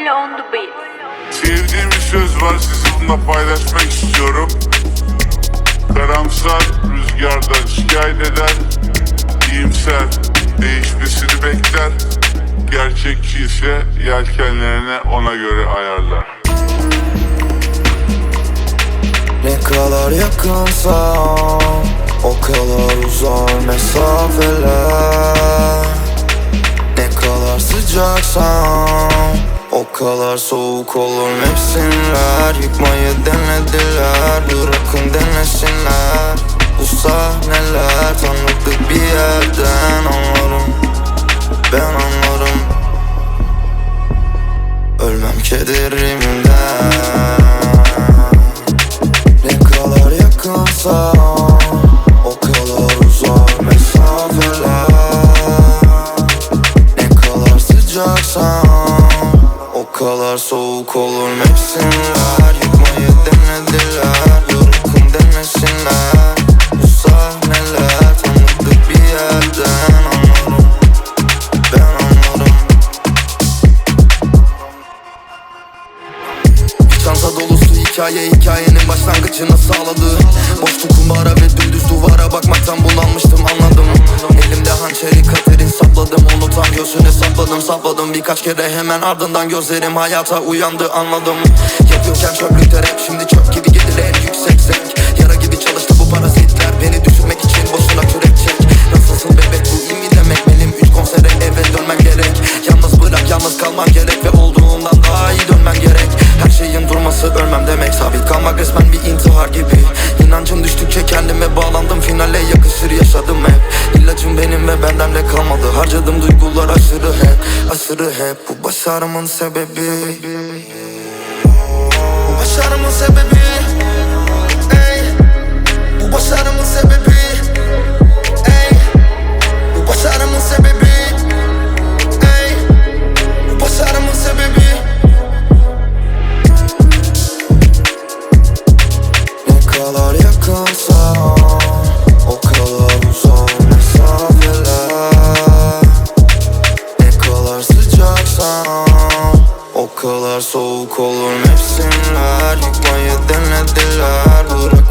on the beat. Sevdiğim bir söz var sizinle paylaşmak istiyorum. Karamsar rüzgardan şikayet eder, iyimser değişmesini bekler. Gerçekçi ise yelkenlerini ona göre ayarlar. Ne kadar yakınsan O kadar uzak mesafeler O kadar soğuk olur mevsimler. Yıkmayı denediler Bırakın denesinler. Bu sahneler tanıdık bir yerden anlarım. Ben anlarım. Ölmem kederimden. Ne kadar yakınsan Kadar soğuk olur. Mevsimler Yıkmayı denediler. Yorukun denesinler Bu sahneler tanıdık bir yerden anlarım. Ben anlarım. Çanta dolusu hikaye hikayenin başlangıcını sağladı Boştu kumbara ve dümdüz duvara bakmaktan bunalmıştım göğsüne sapladım Birkaç kere hemen ardından gözlerim hayata uyandı anladım. Yapıyorken çöplükte aşırı hep Bu başarımın sebebi. Başarımın sebebi kadar soğuk olur. Mevsimler Yıkmayı denediler Bırakın